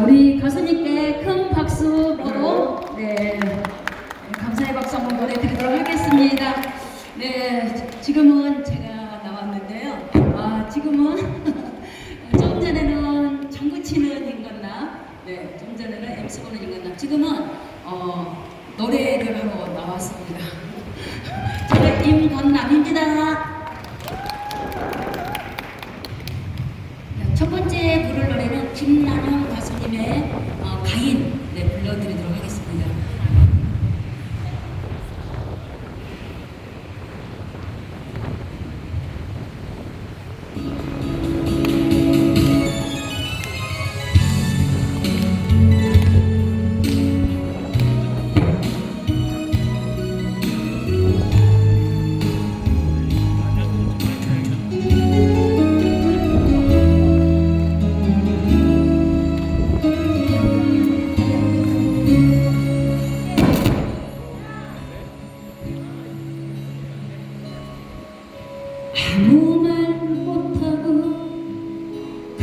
우리 가수님께 큰 박수로 네 감사의 박수 한번 보내드리도록 하겠습니다. 네 지금은 제가 나왔는데요. 아 지금은 좀 전에는 장구 치는 인간나, 네 좀 전에는 MC 보는 인간나, 지금은 어 노래를 하러 나왔습니다. 저는 임건남입니다. 네, 첫 번째 부를 노래는 김난 영 가수님의 어, 가인 네, 불러드리도록 하겠습니다.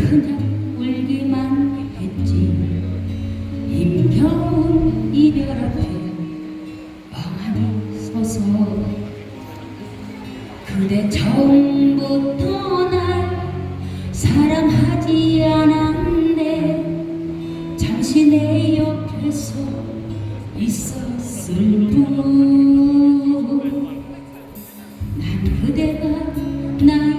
그냥 울기만 했지. 힘겨운 이별 앞에 멍하니 서서 그대 처음부터 날 사랑하지 않았네. 잠시 내 옆에서 있었을 뿐. 난 그대가 나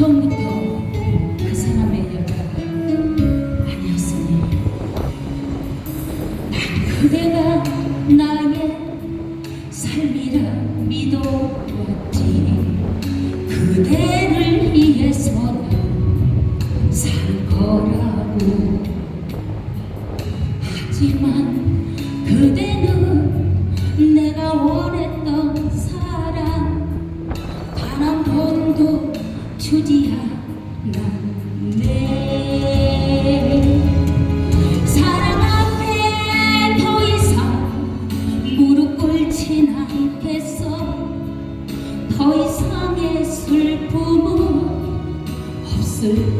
처음부터 그 사람의 여자가 아니었으니 난 그대가 나의 soon.